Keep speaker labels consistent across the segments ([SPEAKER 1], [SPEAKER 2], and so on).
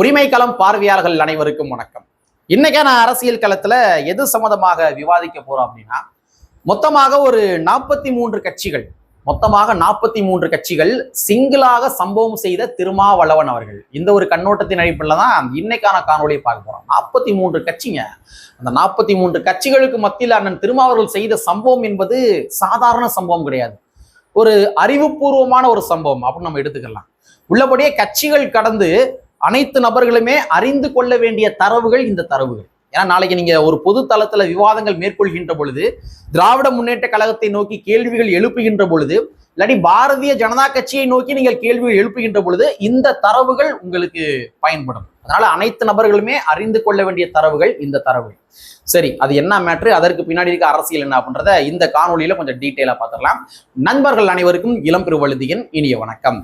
[SPEAKER 1] உரிமை களம் பார்வையாளர்கள் அனைவருக்கும் வணக்கம். இன்னைக்கான அரசியல் களத்துல எது சம்மந்தமாக விவாதிக்க போறோம் அப்படின்னா மொத்தமாக ஒரு நாற்பத்தி மூன்று கட்சிகள் மொத்தமாக நாற்பத்தி மூன்று கட்சிகள் சிங்கிளாக சம்பவம் செய்த திருமாவளவன் அவர்கள். இந்த ஒரு கண்ணோட்டத்தின் அடிப்படையில் தான் இன்னைக்கான காணொலியை பார்க்க போறோம். நாற்பத்தி மூன்று கட்சிங்க. அந்த நாற்பத்தி மூன்று கட்சிகளுக்கு மத்தியில் அண்ணன் திருமாவர்கள் செய்த சம்பவம் என்பது சாதாரண சம்பவம் கிடையாது. ஒரு அறிவுபூர்வமான ஒரு சம்பவம் அப்படின்னு நம்ம எடுத்துக்கலாம். உள்ளபடியே கட்சிகள் கடந்து அனைத்து நபர்களுமே அறிந்து கொள்ள வேண்டிய தரவுகள் இந்த தரவுகள். ஏன்னா நாளைக்கு நீங்க ஒரு பொது தளத்துல விவாதங்கள் மேற்கொள்கின்ற பொழுது திராவிட முன்னேற்ற கழகத்தை நோக்கி கேள்விகள் எழுப்புகின்ற பொழுது இல்லாட்டி பாரதிய ஜனதா கட்சியை நோக்கி நீங்கள் கேள்விகள் எழுப்புகின்ற பொழுது இந்த தரவுகள் உங்களுக்கு பயன்படும். அதனால அனைத்து நபர்களுமே அறிந்து கொள்ள வேண்டிய தரவுகள் இந்த தரவுகள். சரி அது என்ன மேட்ரு அதற்கு பின்னாடி இருக்க அரசியல் என்ன அப்படின்றத இந்த காணொலியில கொஞ்சம் டீட்டெயிலா பார்த்துடலாம். நண்பர்கள் அனைவருக்கும் இளம் பெருவழுதியின் இனிய வணக்கம்.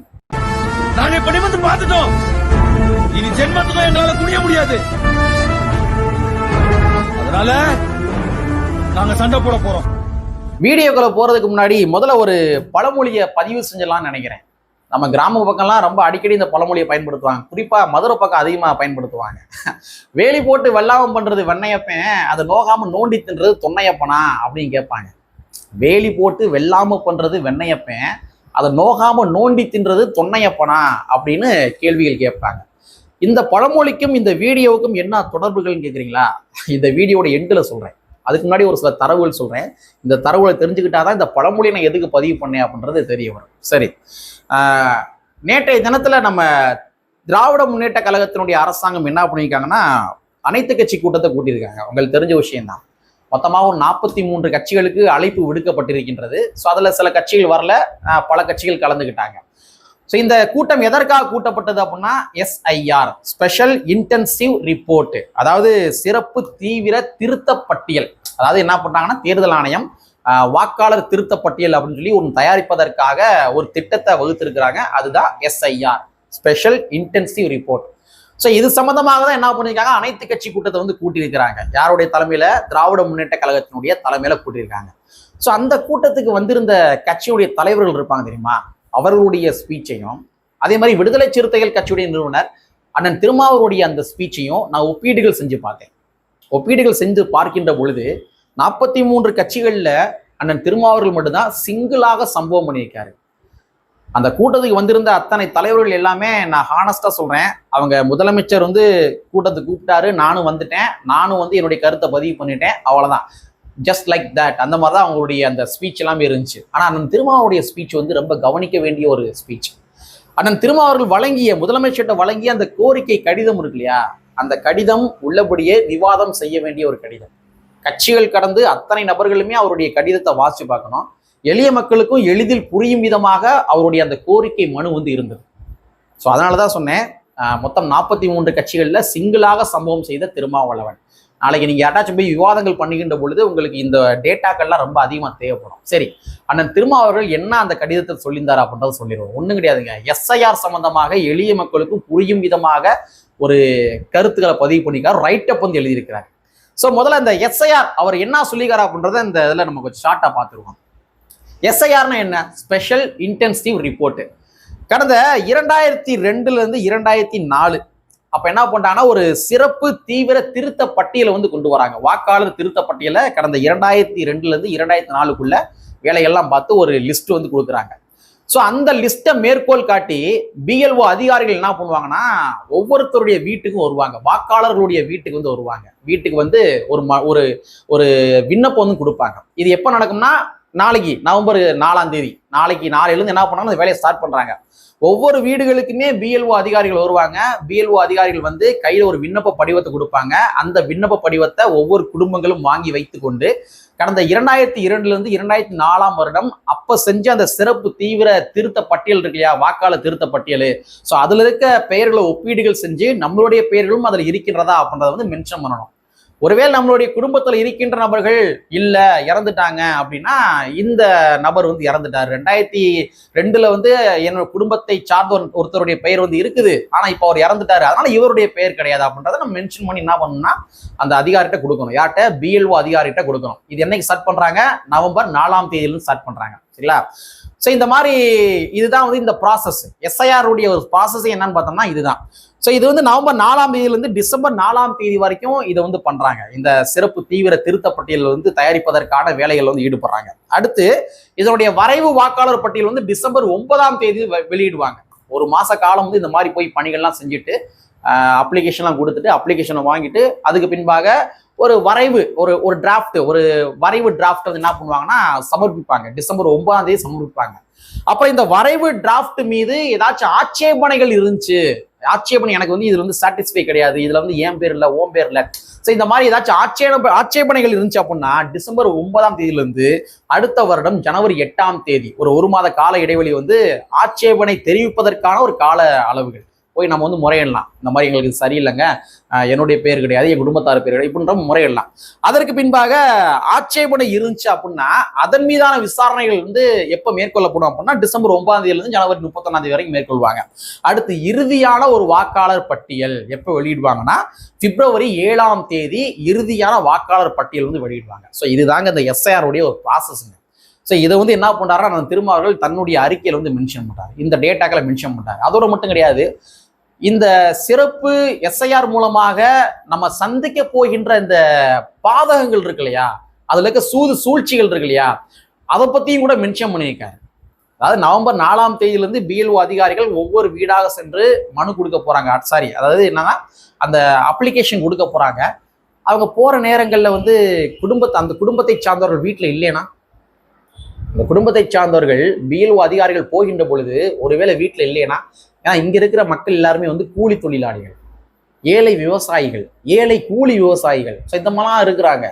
[SPEAKER 2] நாங்க இப்ப பார்த்துட்டோம். இனி ஜென்மத்துக்கும் எங்களால குடிய முடியாது. அதனால நாங்க சண்டை போட போறோம்.
[SPEAKER 1] வீடியோக்குள்ள போறதுக்கு முன்னாடி முதல்ல ஒரு பழமொழியை பதிவு செஞ்சலாம்னு நினைக்கிறேன். நம்ம கிராம பக்கம்லாம் ரொம்ப அடிக்கடி இந்த பழமொழியை பயன்படுத்துவாங்க. குறிப்பாக மதுரை பக்கம் அதிகமாக பயன்படுத்துவாங்க. வேலி போட்டு வெள்ளாமம் பண்ணுறது வெண்ணையப்பன் அதை நோகாமல் நோண்டி தின்றது தொன்னையப்பனா அப்படின்னு கேட்பாங்க. வேலி போட்டு வெள்ளாம பண்ணுறது வெண்ணையப்பன் அதை நோகாமல் நோண்டி தின்றது தொன்னையப்பனா அப்படின்னு கேள்விகள் கேட்பாங்க. இந்த பழமொழிக்கும் இந்த வீடியோவுக்கும் என்ன தொடர்புகள்னு கேட்குறீங்களா இந்த வீடியோட எண்டில் சொல்கிறேன் அதுக்கு முன்னாடி ஒரு சில தரவுகள் சொல்கிறேன் இந்த தரவுகளை தெரிஞ்சுக்கிட்டாதான் இந்த பழமொழியை நான் எதுக்கு பதிவு பண்ணேன் அப்படின்றது தெரிய வரும். சரி. நேற்றைய தினத்தில் நம்ம திராவிட முன்னேற்ற கழகத்தினுடைய அரசாங்கம் என்ன பண்ணியிருக்காங்கன்னா அனைத்து கட்சி கூட்டத்தை கூட்டியிருக்காங்க. உங்களுக்கு தெரிஞ்ச விஷயம்தான் மொத்தமாக ஒரு நாற்பத்தி மூன்று கட்சிகளுக்கு அழைப்பு விடுக்கப்பட்டிருக்கின்றது. ஸோ அதில் சில கட்சிகள் வரல. பல கட்சிகள் கலந்துக்கிட்டாங்க ஸோ இந்த கூட்டம் எதற்காக கூட்டப்பட்டது அப்படின்னா எஸ்ஐஆர் ஸ்பெஷல் இன்டென்சிவ் ரிப்போர்ட் அதாவது சிறப்பு தீவிர திருத்த பட்டியல் அதாவது என்ன பண்ணாங்கன்னா தேர்தல் ஆணையம் வாக்காளர் திருத்த பட்டியல் அப்படின்னு சொல்லி ஒன்று தயாரிப்பதற்காக ஒரு திட்டத்தை வகுத்திருக்கிறாங்க. அதுதான் SIR special intensive report so இது சம்பந்தமாக தான் என்ன பண்ணியிருக்காங்க அனைத்து கட்சி கூட்டத்தை வந்து கூட்டியிருக்கிறாங்க. யாருடைய தலைமையில? திராவிட முன்னேற்ற கழகத்தினுடைய தலைமையில கூட்டியிருக்காங்க. ஸோ அந்த கூட்டத்துக்கு வந்திருந்த கட்சியுடைய தலைவர்கள் இருப்பாங்க தெரியுமா? அவர்களுடைய ஸ்பீச்சையும் அதே மாதிரி விடுதலை சிறுத்தைகள் கட்சியுடைய நிறுவனர் அண்ணன் திருமாவருடைய அந்த ஸ்பீச்சையும் நான் ஒப்பீடுகள் செஞ்சு பார்த்தேன். ஒப்பீடுகள் செஞ்சு பார்க்கின்ற பொழுது நாற்பத்தி மூன்று கட்சிகளில் அண்ணன் திருமாவர்கள் மட்டும்தான் சிங்கிளாக சம்பவம் பண்ணியிருக்காரு. அந்த கூட்டத்துக்கு வந்திருந்த அத்தனை தலைவர்கள் எல்லாமே நான் ஹானஸ்டாக சொல்கிறேன் அவங்க முதலமைச்சர் வந்து கூட்டத்துக்கு கூப்பிட்டாரு. நானும் வந்துட்டேன். நானும் வந்து என்னுடைய கருத்தை பதிவு பண்ணிட்டேன். அவ்வளோதான் ஜஸ்ட் லைக் தட் அந்த மாதிரி தான் அவங்களுடைய அந்த ஸ்பீச் எல்லாமே இருந்துச்சு. ஆனால் அண்ணன் திருமாவுடைய ஸ்பீச் வந்து ரொம்ப கவனிக்க வேண்டிய ஒரு ஸ்பீச் அண்ணன் திருமாவர்கள் வழங்கிய முதலமைச்சர்கிட்ட வழங்கிய அந்த கோரிக்கை கடிதம் இருக்கு இல்லையா? அந்த கடிதம் உள்ளபடியே விவாதம் செய்ய வேண்டிய ஒரு கடிதம். கட்சிகள் கடந்து அத்தனை நபர்களுமே அவருடைய கடிதத்தை வாசி பார்க்கணும். எளிய மக்களுக்கும் எளிதில் புரியும் விதமாக அவருடைய அந்த கோரிக்கை மனு வந்து இருந்தது. ஸோ அதனால தான் சொன்னேன் மொத்தம் நாற்பத்தி மூன்று கட்சிகளில் சிங்கிளாக சம்பவம் செய்த திருமாவளவன். நாளைக்கு நீங்கள் அட்டாச் போய் விவாதங்கள் பண்ணுகின்ற பொழுது உங்களுக்கு இந்த டேட்டாக்கள்லாம் ரொம்ப அதிகமாக தேவைப்படும். சரி அண்ணன் திருமா அவர்கள் என்ன அந்த கடிதத்தை சொல்லியிருந்தார் அப்படின்றத சொல்லிடுவோம். ஒன்றும் கிடையாதுங்க. எஸ்ஐஆர் சம்பந்தமாக எளிய மக்களுக்கும் புரியும் விதமாக ஒரு கருத்துக்களை பதிவு பண்ணிக்கார் ரைட் அப் வந்து எழுதியிருக்கிறார். ஸோ முதல்ல இந்த எஸ்ஐஆர் அவர் என்ன சொல்லிக்கிறார் அப்படின்றத இந்த இதில் நம்ம கொஞ்சம் ஷார்ட்டாக பார்த்துருவோம். எஸ்ஐஆர்னா என்ன? ஸ்பெஷல் இன்டென்சிவ் ரிப்போர்ட்டு கடந்த இரண்டாயிரத்தி ரெண்டுலேருந்து இரண்டாயிரத்தி நாலு அப்ப என்ன பண்றாங்கன்னா ஒரு சிறப்பு தீவிர திருத்த பட்டியலை வந்து கொண்டு வராங்க. வாக்காளர் திருத்த பட்டியலை கடந்த இரண்டாயிரத்தி ரெண்டுல இருந்து இரண்டாயிரத்தி நாலுக்குள்ள வேலையெல்லாம் பார்த்து ஒரு லிஸ்ட் வந்து கொடுக்குறாங்க. ஸோ அந்த லிஸ்ட்டை மேற்கோள் காட்டி பிஎல்ஓ அதிகாரிகள் என்ன பண்ணுவாங்கன்னா ஒவ்வொருத்தருடைய வீட்டுக்கும் வருவாங்க. வாக்காளர்களுடைய வீட்டுக்கு வந்து வருவாங்க. வீட்டுக்கு வந்து ஒரு ம ஒரு ஒரு விண்ணப்பம் வந்து கொடுப்பாங்க. இது எப்போ நடக்கும்னா நாளைக்கு நவம்பர் நாலாம் தேதி நாளைக்கு நாளையிலேருந்து என்ன பண்ணாலும் அந்த வேலையை ஸ்டார்ட் பண்ணுறாங்க ஒவ்வொரு வீடுகளுக்குமே பிஎல்ஓ அதிகாரிகள் வருவாங்க. பிஎல்ஓ அதிகாரிகள் வந்து கையில் ஒரு விண்ணப்ப படிவத்தை கொடுப்பாங்க. அந்த விண்ணப்ப படிவத்தை ஒவ்வொரு குடும்பங்களும் வாங்கி வைத்துக்கொண்டு கடந்த இரண்டாயிரத்தி இரண்டுலேருந்து இரண்டாயிரத்தி நாலாம் வருடம் அப்போ செஞ்ச அந்த சிறப்பு தீவிர திருத்த பட்டியல் இருக்கு இல்லையா? வாக்காளர் திருத்த பட்டியல். ஸோ அதில் இருக்க பெயர்களை ஒப்பீடுகள் செஞ்சு நம்மளுடைய பெயர்களும் அதில் இருக்கின்றதா அப்படின்றத வந்து மென்ஷன் பண்ணணும். ஒருவேளை நம்மளுடைய குடும்பத்தில் இருக்கின்ற நபர்கள் இல்லை இறந்துட்டாங்க அப்படின்னா இந்த நபர் வந்து இறந்துட்டார். ரெண்டாயிரத்தி ரெண்டுல வந்து என்னோட குடும்பத்தை சார்ந்த ஒருத்தருடைய பெயர் வந்து இருக்குது. ஆனால் இப்போ அவர் இறந்துட்டாரு. அதனால இவருடைய பெயர் கிடையாது அப்படின்றத நம்ம மென்ஷன் பண்ணி என்ன பண்ணணும்னா அந்த அதிகாரிட்ட கொடுக்கணும். யார்கிட்ட? பிஎல்ஓ அதிகாரிகிட்ட கொடுக்கணும். இது என்னைக்கு ஸ்டார்ட் பண்றாங்க? நவம்பர் நாலாம் தேதியிலிருந்து ஸ்டார்ட் பண்றாங்க. சரிங்களா? ஸோ இந்த மாதிரி இதுதான் வந்து இந்த ப்ராசஸ் எஸ்ஐஆர் உடைய ஒரு ப்ராசஸ் என்னன்னு பார்த்தோம்னா இதுதான். ஸோ இது வந்து நவம்பர் நாலாம் தேதியிலிருந்து டிசம்பர் நாலாம் தேதி வரைக்கும் இதை வந்து பண்றாங்க. இந்த சிறப்பு தீவிர திருத்த பட்டியல் வந்து தயாரிப்பதற்கான வேலைகள் வந்து ஈடுபடுறாங்க. அடுத்து இதனுடைய வரைவு வாக்காளர் பட்டியல் வந்து டிசம்பர் ஒன்பதாம் தேதி வெ- வெளியிடுவாங்க. ஒரு மாச காலம் வந்து இந்த மாதிரி போய் பணிகள்லாம் செஞ்சுட்டு அப்ளிகேஷன்லாம் கொடுத்துட்டு அப்ளிகேஷனை வாங்கிட்டு அதுக்கு பின்பாக ஒரு வரைவு ஒரு ஒரு டிராஃப்ட் ஒரு வரைவு டிராஃப்ட் வந்து என்ன பண்ணுவாங்கன்னா சமர்ப்பிப்பாங்க. டிசம்பர் ஒன்பதாம் தேதி சமர்ப்பிப்பாங்க. அப்புறம் இந்த வரைவு டிராஃப்ட் மீது ஏதாச்சும் ஆட்சேபனைகள் இருந்துச்சு. ஆட்சேபனை எனக்கு வந்து இதுல வந்து சாட்டிஸ்ஃபை கிடையாது. இதுல வந்து ஏன் பேர் இல்லை ஓம் பேர் இல்லை. ஸோ இந்த மாதிரி ஏதாச்சும் ஆட்சேப ஆட்சேபனைகள் இருந்துச்சு அப்படின்னா டிசம்பர் ஒன்பதாம் தேதியிலிருந்து அடுத்த வருடம் ஜனவரி எட்டாம் தேதி ஒரு ஒரு மாத கால இடைவெளி வந்து ஆட்சேபனை தெரிவிப்பதற்கான ஒரு கால அளவுகள். போய் நம்ம வந்து முறையிடலாம். இந்த மாதிரி எங்களுக்கு இது சரியில்லைங்க. என்னுடைய பேர் கிடையாது என் குடும்பத்தார் பேர் கிடையாது இப்படின்ற முறையிடலாம். அதற்கு பின்பாக ஆட்சேபனை இருந்துச்சு அப்படின்னா அதன் மீதான விசாரணைகள் வந்து எப்போ மேற்கொள்ளப்படும் அப்படின்னா டிசம்பர் ஒன்பதாம் தேதியிலிருந்து ஜனவரி முப்பத்தொன்னாம் தேதி வரைக்கும் மேற்கொள்வாங்க. அடுத்து இறுதியான ஒரு வாக்காளர் பட்டியல் எப்போ வெளியிடுவாங்கன்னா பிப்ரவரி ஏழாம் தேதி இறுதியான வாக்காளர் பட்டியல் வந்து வெளியிடுவாங்க. ஸோ இதுதாங்க இந்த எஸ்ஐஆருடைய ஒரு ப்ராசஸ்ங்க ஸோ இதை வந்து என்ன பண்ணுறாருன்னா நம்ம திருமாவர்கள் தன்னுடைய அறிக்கையில் வந்து மென்ஷன் பண்ணுறாரு இந்த டேட்டாக்களை மென்ஷன் பண்ணுறாரு அதோட மட்டும் கிடையாது இந்த சிறப்பு எஸ்ஐஆர் மூலமாக நம்ம சந்திக்க போகின்ற இந்த பாதகங்கள் இருக்கு இல்லையா? அதுல இருக்க சூது சூழ்ச்சிகள் இருக்கு இல்லையா? அதை பத்தியும் கூட மென்ஷன் பண்ணியிருக்காரு. அதாவது நவம்பர் நாலாம் தேதியிலிருந்து பிஎல்ஓ அதிகாரிகள் ஒவ்வொரு வீடாக சென்று மனு கொடுக்க போறாங்க. சாரி அதாவது என்னன்னா அந்த அப்ளிகேஷன் கொடுக்க போறாங்க. அவங்க போற நேரங்கள்ல வந்து குடும்பத்தை அந்த குடும்பத்தை சார்ந்தவர்கள் வீட்டில் இல்லைன்னா இந்த குடும்பத்தை சார்ந்தவர்கள் பிஎல்ஓ அதிகாரிகள் போகின்ற பொழுது ஒருவேளை வீட்டில் இல்லைன்னா ஏன்னா இங்கே இருக்கிற மக்கள் எல்லாருமே வந்து கூலி தொழிலாளிகள். ஏழை விவசாயிகள் ஏழை கூலி விவசாயிகள் ஸோ இந்த மாதிரிலாம் இருக்கிறாங்க.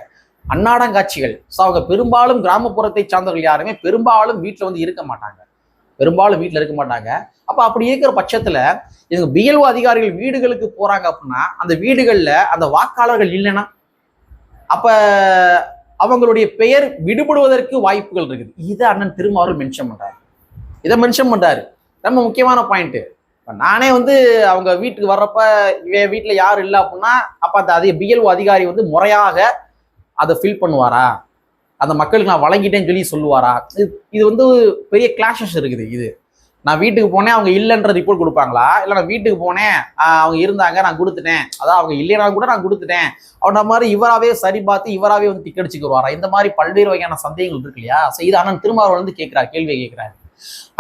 [SPEAKER 1] அன்னாடங்காட்சிகள். ஸோ அவங்க பெரும்பாலும் கிராமப்புறத்தை சார்ந்தவர்கள் யாருமே பெரும்பாலும் வீட்டில் வந்து இருக்க மாட்டாங்க. பெரும்பாலும் வீட்டில் இருக்க மாட்டாங்க. அப்போ அப்படி இருக்கிற பட்சத்தில் இவங்க பிஎல்ஓ அதிகாரிகள் வீடுகளுக்கு போகிறாங்க அப்படின்னா அந்த வீடுகளில் அந்த வாக்காளர்கள் இல்லைன்னா அப்போ அவங்களுடைய பெயர் விடுபடுவதற்கு வாய்ப்புகள் இருக்குது. இதை அண்ணன் திருமாவளவன் மென்ஷன் பண்றாரு. இதை மென்ஷன் பண்றாரு. ரொம்ப முக்கியமான பாயிண்ட்டு இப்போ நானே வந்து அவங்க வீட்டுக்கு வர்றப்ப இவன் வீட்டில் யாரும் இல்லை அப்படின்னா அப்போ அந்த அதிக பிஎல்ஓ அதிகாரி வந்து முறையாக அதை ஃபில் பண்ணுவாரா? அந்த மக்களுக்கு நான் வழங்கிட்டேன்னு சொல்லி சொல்லுவாரா? இது இது வந்து பெரிய கிளாஷஸ் இருக்குது இது. நான் வீட்டுக்கு போனேன் அவங்க இல்லைன்ற ரிப்போர்ட் கொடுப்பாங்களா? இல்லை நான் வீட்டுக்கு போனேன் அவங்க இருந்தாங்க நான் கொடுத்துட்டேன். அதான் அவங்க இல்லைனா கூட நான் கொடுத்துட்டேன். அவன மாதிரி இவராவே சரி பார்த்து இவராவே வந்து திக்கடிச்சுக்குவாரா இந்த மாதிரி பல்வேறு வகையான சந்தேகங்கள் இருக்கு இல்லையா? ஸோ இது ஆனால் திருமாவளவன் வந்து கேட்குறாரு கேள்வியை கேட்குறாரு.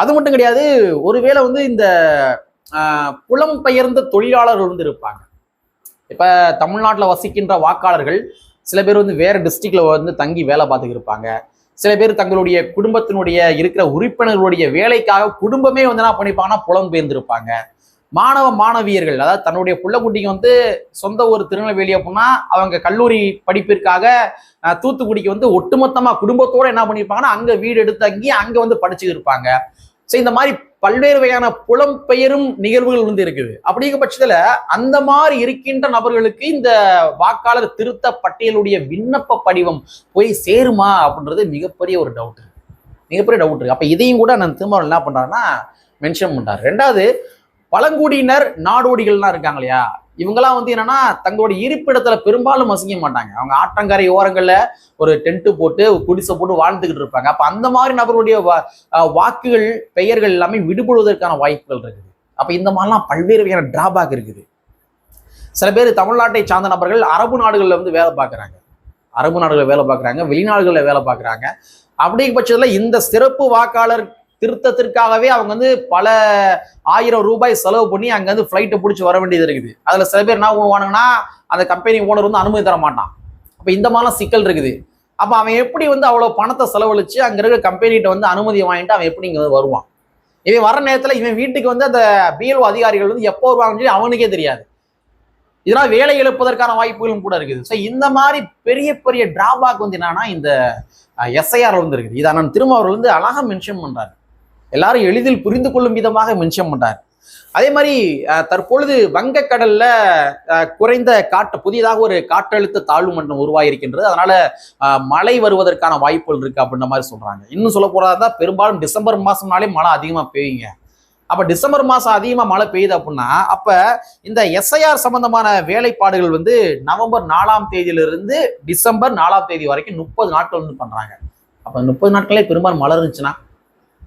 [SPEAKER 1] அது மட்டும் கிடையாது ஒருவேளை வந்து இந்த புலம்பெயர்ந்த தொழிலாளர்கள் வந்து இருப்பாங்க. இப்போ தமிழ்நாட்டில் வசிக்கின்ற வாக்காளர்கள் சில பேர் வந்து வேறு டிஸ்ட்ரிக்டில் வந்து தங்கி வேலை பார்த்துக்கிருப்பாங்க சில பேர் தங்களுடைய குடும்பத்தினுடைய இருக்கிற உறுப்பினர்களுடைய வேலைக்காக குடும்பமே வந்து என்ன பண்ணிப்பாங்கன்னா புலம்பெயர்ந்திருப்பாங்க மாணவ மாணவியர்கள் அதாவது தன்னுடைய புள்ளக்குட்டிக்கு வந்து சொந்த ஒரு திருநெல்வேலி அப்படின்னா அவங்க கல்லூரி படிப்பிற்காக தூத்துக்குடிக்கு வந்து ஒட்டுமொத்தமாக குடும்பத்தோட என்ன பண்ணியிருப்பாங்கன்னா அங்கே வீடு எடுத்து தங்கி அங்கே வந்து படிச்சுட்டு இருப்பாங்க. ஸோ இந்த மாதிரி பல்வேறு வகையான புலம்பெயரும் நிகழ்வுகள் வந்து இருக்குது. அப்படிங்கிற பட்சத்துல அந்த மாதிரி இருக்கின்ற நபர்களுக்கு இந்த வாக்காளர் திருத்த பட்டியலுடைய விண்ணப்ப படிவம் போய் சேருமா அப்படின்றது மிகப்பெரிய ஒரு டவுட் மிகப்பெரிய டவுட் இருக்கு. அப்ப இதையும் கூட நான் திரும்ப என்ன பண்றாருன்னா மென்ஷன் பண்றாரு ரெண்டாவது பழங்குடியினர் நாடோடிகள்லாம் இருக்காங்க இல்லையா? இவங்கெல்லாம் வந்து என்னன்னா தங்களோட இருப்பிடத்துல பெரும்பாலும் வசிக்க மாட்டாங்க. அவங்க ஆற்றங்கரை ஓரங்கள்ல ஒரு டென்ட் போட்டு குடிசை போட்டு வாழ்ந்துகிட்டு இருப்பாங்க. அப்ப அந்த மாதிரி நபர்களுடைய வா- வாக்குகள் பெயர்கள் எல்லாமே விடுபடுவதற்கான வாய்ப்புகள் இருக்குது. அப்ப இந்த மாதிரிலாம் பல்வேறு வகையான டிராபேக் இருக்குது. சில பேர் தமிழ்நாட்டை சார்ந்த நபர்கள் அரபு நாடுகளில் வந்து வேலை பார்க்குறாங்க. அரபு நாடுகளில் வேலை பார்க்குறாங்க வெளிநாடுகளில் வேலை பார்க்குறாங்க. அப்படிங்க பட்சத்தில் இந்த சிறப்பு வாக்காளர் திருத்தத்திற்காகவே அவங்க வந்து பல ஆயிரம் ரூபாய் செலவு பண்ணி அங்கேருந்து ஃப்ளைட்டை பிடிச்சி வர வேண்டியது இருக்குது. அதில் சில பேர் என்ன பண்ணுவானுங்கன்னா அந்த கம்பெனி ஓனர் வந்து அனுமதி தர மாட்டான். அப்போ இந்த மாதிரிலாம் சிக்கல் இருக்குது. அப்போ அவன் எப்படி வந்து அவ்வளோ பணத்தை செலவழிச்சு அங்கே இருக்கிற கம்பெனிகிட்ட வந்து அனுமதி வாங்கிட்டு அவன் எப்படி இங்கே வருவான்? இவன் வர நேரத்தில் இவன் வீட்டுக்கு வந்து அந்த பிஎல்ஓ அதிகாரிகள் வந்து எப்போ வருவாங்கன்னு சொல்லி அவனுக்கே தெரியாது. இதெல்லாம் வேலை இழப்பதற்கான வாய்ப்புகளும் கூட இருக்குது. ஸோ இந்த மாதிரி பெரிய பெரிய டிராபேக் வந்து என்னன்னா இந்த எஸ்ஐஆர் வந்து இருக்குது. இதை நான் திரும்ப அவர் வந்து அழகாக மென்ஷன் பண்ணுறாரு எல்லாரும் எளிதில் புரிந்து கொள்ளும் விதமாக மென்ஷன் பண்றாரு. அதே மாதிரி தற்பொழுது வங்கக்கடல்ல குறைந்த காற்று புதியதாக ஒரு காற்றழுத்த தாழ்வு மண்டலம் உருவாகியிருக்கின்றது. அதனால மழை வருவதற்கான வாய்ப்புகள் இருக்கு அப்படின்ற மாதிரி சொல்றாங்க. இன்னும் சொல்ல போறதா பெரும்பாலும் டிசம்பர் மாசம்னாலே மழை அதிகமா பெய்யுங்க. அப்ப டிசம்பர் மாசம் அதிகமா மழை பெய்யுது அப்படின்னா அப்ப இந்த எஸ்ஐஆர் சம்பந்தமான வேலைப்பாடுகள் வந்து நவம்பர் நாலாம் தேதியிலிருந்து டிசம்பர் நாலாம் தேதி வரைக்கும் முப்பது நாட்கள் வந்து பண்றாங்க. அப்ப முப்பது நாட்களே பெரும்பாலும் மழை இருந்துச்சுன்னா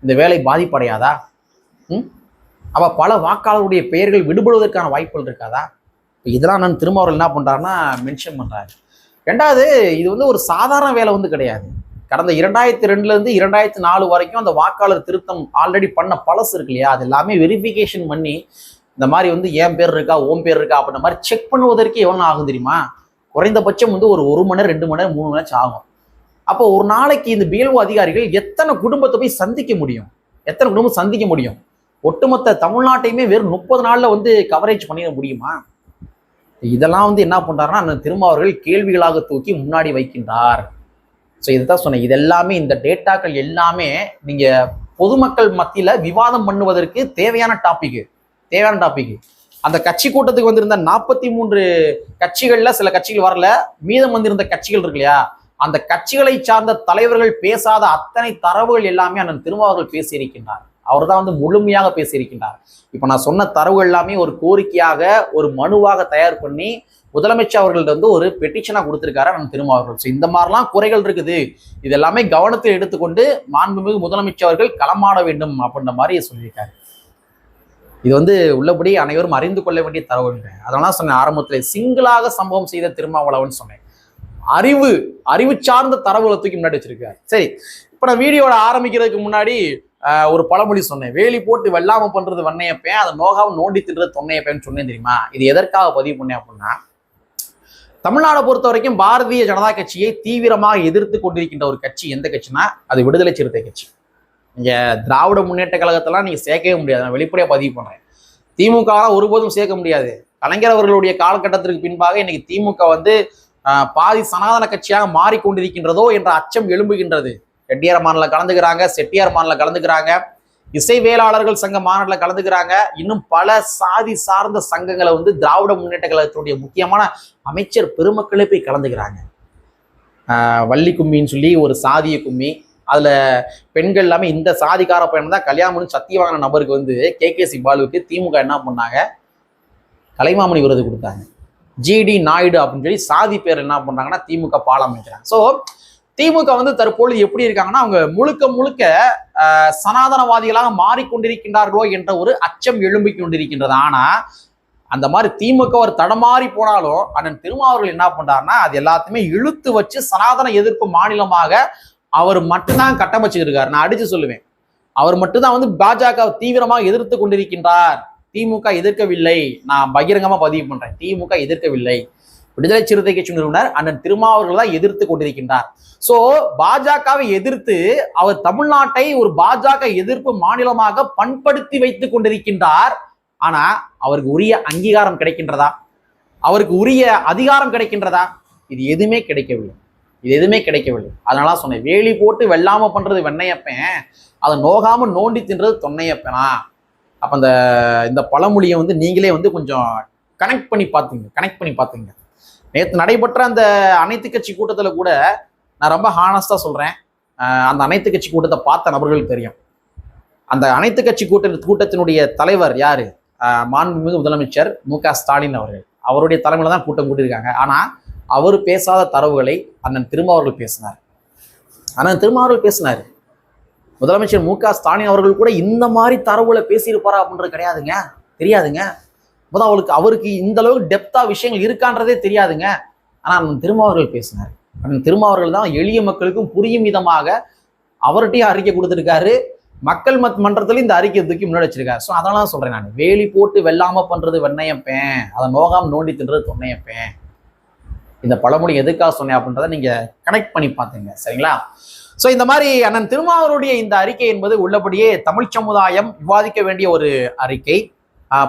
[SPEAKER 1] இந்த வேலை பாதிப்படையாதா? ம்? அப்போ பல வாக்காளருடைய பெயர்கள் விடுபடுவதற்கான வாய்ப்புகள் இருக்காதா? இப்போ இதெல்லாம் நான் திரும்ப அவர் என்ன பண்ணுறாருன்னா மென்ஷன் பண்ணுறாரு ரெண்டாவது இது வந்து ஒரு சாதாரண வேலை வந்து கிடையாது. கடந்த இரண்டாயிரத்தி ரெண்டுலேருந்து இரண்டாயிரத்தி நாலு வரைக்கும் அந்த வாக்காளர் திருத்தம் ஆல்ரெடி பண்ண பழசு இருக்கு இல்லையா? அது எல்லாமே வெரிஃபிகேஷன் பண்ணி இந்த மாதிரி வந்து என் பேர் இருக்கா ஓம் பேர் இருக்கா அப்படின்ற மாதிரி செக் பண்ணுவதற்கு எவ்வளோ ஆகும் தெரியுமா? குறைந்தபட்சம் வந்து ஒரு ஒரு மணி நேரம் ரெண்டு மணி நேரம் மூணு மணி நேரம் ஆகும். அப்போ ஒரு நாளைக்கு இந்த பிஎல்ஓ அதிகாரிகள் எத்தனை குடும்பத்தை போய் சந்திக்க முடியும்? எத்தனை குடும்பம் சந்திக்க முடியும்? ஒட்டுமொத்த தமிழ்நாட்டையுமே வெறும் முப்பது நாளில் வந்து கவரேஜ் பண்ணிட முடியுமா? இதெல்லாம் வந்து என்ன பண்றாருன்னா அண்ணன் திருமாவர்கள் கேள்விகளாக தூக்கி முன்னாடி வைக்கின்றார். ஸோ இதுதான் சொன்னேன். இது எல்லாமே இந்த டேட்டாக்கள் எல்லாமே நீங்கள் பொதுமக்கள் மத்தியில் விவாதம் பண்ணுவதற்கு தேவையான டாபிக் தேவையான டாபிக் அந்த கட்சி கூட்டத்துக்கு வந்திருந்த நாற்பத்தி மூன்று கட்சிகளில் சில கட்சிகள் வரல. மீதம் வந்திருந்த கட்சிகள் இருக்கு இல்லையா? அந்த கட்சிகளை சார்ந்த தலைவர்கள் பேசாத அத்தனை தரவுகள் எல்லாமே அண்ணன் திருமாவர்கள் பேசியிருக்கின்றார். அவர் தான் வந்து முழுமையாக பேசியிருக்கின்றார். இப்போ நான் சொன்ன தரவுகள் எல்லாமே ஒரு கோரிக்கையாக ஒரு மனுவாக தயார் பண்ணி முதலமைச்சர் அவர்கள்ட்ட வந்து ஒரு பெட்டிஷனாக கொடுத்துருக்காரு அண்ணன் திருமாவர்கள். ஸோ இந்த மாதிரிலாம் குறைகள் இருக்குது. இது எல்லாமே கவனத்தில் எடுத்துக்கொண்டு மாண்புமிகு முதலமைச்சர் அவர்கள் களமாட வேண்டும் அப்படின்ற மாதிரி சொல்லியிருக்காரு. இது வந்து உள்ளபடி அனைவரும் அறிந்து கொள்ள வேண்டிய தரவுகள். அதனால சொன்னேன் ஆரம்பத்தில் சிங்கிளாக சம்பவம் செய்த திருமாவளவன் சொன்னேன். அறிவு அறிவு சார்ந்த தரவுகளை தூக்கி முன்னாடி வச்சிருக்காரு. சரி இப்போ நான் வீடியோட ஆரம்பிக்கிறதுக்கு முன்னாடி ஒரு பழமொழி சொன்னேன். வேலி போட்டு வெள்ளாம பண்றது வண்ணையப்பேன் அதை நோகாவும் நோண்டி தின்றது தொன்னையப்பேன்னு சொன்னேன் தெரியுமா? இது எதற்காக பதிவு பண்ணேன் அப்படின்னா தமிழ்நாடை பொறுத்த வரைக்கும் பாரதிய ஜனதா கட்சியை தீவிரமாக எதிர்த்து கொண்டிருக்கின்ற ஒரு கட்சி எந்த கட்சினா அது விடுதலை சிறுத்தை கட்சி. நீங்க திராவிட முன்னேற்ற கழகத்தெல்லாம் நீங்க சேர்க்கவே முடியாது. நான் வெளிப்படையா பதிவு பண்றேன். திமுகலாம் ஒருபோதும் சேர்க்க முடியாது. கலைஞர் அவர்களுடைய காலகட்டத்திற்கு பின்பாக இன்னைக்கு திமுக வந்து பாதி சனாதன கட்சியாக மாறிக்கொண்டிருக்கின்றதோ என்ற அச்சம் எழும்புகின்றது. ரெட்டியார் மாநில கலந்துக்கிறாங்க செட்டியார் மாநில கலந்துக்கிறாங்க இசைவேளாளர்கள் சங்க மாநாட்டில் கலந்துக்கிறாங்க இன்னும் பல சாதி சார்ந்த சங்கங்களை வந்து திராவிட முன்னேற்ற கழகத்தினுடைய முக்கியமான அமைச்சர் பெருமக்களே போய் கலந்துக்கிறாங்க வள்ளி கும்மின்னு சொல்லி ஒரு சாதிய கும்மி. அதில் பெண்கள் எல்லாமே இந்த சாதிக்கார பையன் தான் கல்யாணம் பண்ணி சத்திய வாங்கின நபருக்கு வந்து கே கே சி பாலுவுக்கு திமுக என்ன பண்ணாங்க? கலைமாமணி விருது கொடுத்தாங்க. ஜிடி நாயுடு அப்படின்னு சொல்லி சாதி பேர் என்ன பண்ணுறாங்கன்னா திமுக பாலம் அமைக்கிறாங்க. ஸோ திமுக வந்து தற்பொழுது எப்படி இருக்காங்கன்னா அவங்க முழுக்க முழுக்க சனாதனவாதிகளாக மாறிக்கொண்டிருக்கின்றார்களோ என்ற ஒரு அச்சம் எழும்பிக் கொண்டிருக்கின்றது. ஆனால் அந்த மாதிரி திமுக ஒரு தடமாறி போனாலும் அண்ணன் திருமாவர்கள் என்ன பண்றாருன்னா அது எல்லாத்தையுமே இழுத்து வச்சு சனாதன எதிர்ப்பு மாநிலமாக அவர் மட்டும்தான் கட்டமைச்சிருக்காரு. நான் அடிச்சு சொல்லுவேன். அவர் மட்டும்தான் வந்து பாஜக தீவிரமாக எதிர்த்து கொண்டிருக்கின்றார். திமுக எதிர்க்கவில்லை. நான் பகிரங்கமா பதிவு பண்றேன். திமுக எதிர்க்கவில்லை. விடுதலை சிறுத்தை கட்சி நிறுவனர் அண்ணன் திருமாவர்கள் தான் எதிர்த்து கொண்டிருக்கின்றார். சோ பாஜகவை எதிர்த்து அவர் தமிழ்நாட்டை ஒரு பாஜக எதிர்ப்பு மாநிலமாக பண்படுத்தி வைத்துக் கொண்டிருக்கின்றார். ஆனா அவருக்கு உரிய அங்கீகாரம் கிடைக்கின்றதா? அவருக்கு உரிய அதிகாரம் கிடைக்கின்றதா? இது எதுவுமே கிடைக்கவில்லை. இது எதுவுமே கிடைக்கவில்லை. அதனால சொன்னேன் வேலி போட்டு வெள்ளாம பண்றது வெண்ணையப்பேன். அதை நோகாம நோண்டி தின்றது தொன்னையப்பனா அப்போ அந்த இந்த பழமொழியை வந்து நீங்களே வந்து கொஞ்சம் கனெக்ட் பண்ணி பார்த்துங்க கனெக்ட் பண்ணி பார்த்துங்க நேற்று நடைபெற்ற அந்த அனைத்து கட்சி கூட்டத்தில் கூட நான் ரொம்ப ஹானஸ்டாக சொல்கிறேன் அந்த அனைத்து கட்சி கூட்டத்தை பார்த்த நபர்களுக்கு தெரியும். அந்த அனைத்து கட்சி கூட்ட கூட்டத்தினுடைய தலைவர் யார்? மாண்புமிகு முதலமைச்சர் மு க ஸ்டாலின் அவர்கள். அவருடைய தலைமையில தான் கூட்டம் கூட்டியிருக்காங்க ஆனால் அவர் பேசாத தரவுகளை அண்ணன் திருமாவர்கள் பேசினார். அண்ணன் திருமாவர்கள் பேசினார். முதலமைச்சர் மு க ஸ்டாலின் அவர்கள் கூட இந்த மாதிரி தரவுல பேசியிருப்பாரா அப்படின்றது கிடையாதுங்க. தெரியாதுங்க. முதல் அவளுக்கு அவருக்கு இந்த அளவுக்கு டெப்தா விஷயங்கள் இருக்கான்றதே தெரியாதுங்க. ஆனால் திருமாவர்கள் பேசினார். திருமாவர்கள் தான் எளிய மக்களுக்கும் புரியும் விதமாக அவர்கிட்டயும் அறிக்கை கொடுத்துருக்காரு. மக்கள் மத் மன்றத்திலையும் இந்த அறிக்கையை தூக்கி முன்னாடி வச்சிருக்காரு. ஸோ அதனால சொல்கிறேன் நான். வேலி போட்டு வெள்ளாம பண்ணுறது வெண்ணையப்பேன். அதை நோகாம நோண்டி தின்றது தொன்னையப்பேன் இந்த பழமொழி எதுக்காக சொன்னேன் அப்படின்றத நீங்கள் கனெக்ட் பண்ணி பார்த்துங்க. சரிங்களா? ஸோ இந்த மாதிரி அண்ணன் திருமாவருடைய இந்த அறிக்கை என்பது உள்ளபடியே தமிழ் சமுதாயம் விவாதிக்க வேண்டிய ஒரு அறிக்கை.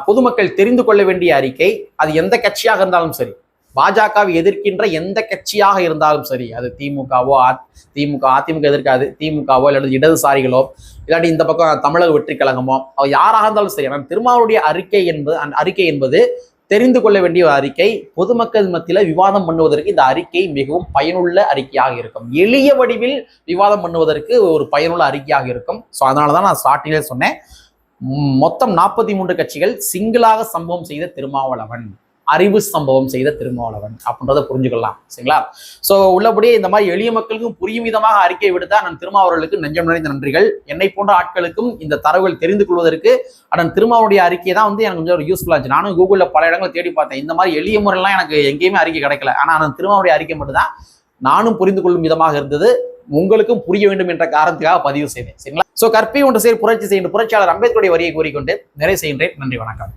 [SPEAKER 1] பொதுமக்கள் தெரிந்து கொள்ள வேண்டிய அறிக்கை. அது எந்த கட்சியாக இருந்தாலும் சரி பாஜகவை எதிர்க்கின்ற எந்த கட்சியாக இருந்தாலும் சரி அது திமுகவோ அ- திமுக அதிமுக எதிர்க்காது திமுகவோ அல்லது இடதுசாரிகளோ இல்லாட்டி இந்த பக்கம் தமிழக வெற்றி கழகமோ அவ யாராக இருந்தாலும் சரி ஆனால் திருமாவளுடைய அறிக்கை என்பது அந்த அறிக்கை என்பது தெரிந்து கொள்ள வேண்டிய ஒரு அறிக்கை. பொதுமக்கள் மத்தியில விவாதம் பண்ணுவதற்கு இந்த அறிக்கை மிகவும் பயனுள்ள அறிக்கையாக இருக்கும். எளிய வடிவில் விவாதம் பண்ணுவதற்கு ஒரு பயனுள்ள அறிக்கையாக இருக்கும். ஸோ அதனால தான் நான் ஸ்டார்டிங்கில் சொன்னேன். மொத்தம் நாற்பத்தி மூன்று கட்சிகள் சிங்கிளாக சம்பவம் செய்த திருமாவளவன். அறிவு சம்பவம் செய்த திருமாவளவன் அப்படின்றத புரிஞ்சுக்கலாம். சரிங்களா? ஸோ உள்ளபடியே இந்த மாதிரி எளிய மக்களுக்கும் புரியும் விதமாக அறிக்கை விடுத்த அண்ணன் திருமாவளவர்களுக்கு நெஞ்சம் நிறைந்த நன்றிகள். என்னை போன்ற ஆட்களுக்கும் இந்த தரவுகள் தெரிந்து கொள்வதற்கு அண்ணன் திருமாவுடைய அறிக்கை தான் வந்து எனக்கு கொஞ்சம் யூஸ்ஃபுல்லாக இருந்துச்சு. நானும் கூகுளில் பல இடங்களை தேடி பார்த்தேன். இந்த மாதிரி எளிய முறையெல்லாம் எனக்கு எங்கேயுமே அறிக்கை கிடைக்கல. ஆனால் அண்ணன் திருமாவுடைய அறிக்கை மட்டும்தான் நானும் புரிந்து கொள்ளும் விதமாக இருந்தது. உங்களுக்கும் புரிய வேண்டும் என்ற காரணத்துக்காக பதிவு செய்தேன். சரிங்களா? ஸோ கற்பி ஒன்று சேர் புரட்சி செய்கின்ற புரட்சியாளர் அம்பேத்கருடைய வரியை கூறிக்கொண்டு நிறைவு செய்கின்றேன். நன்றி வணக்கம்.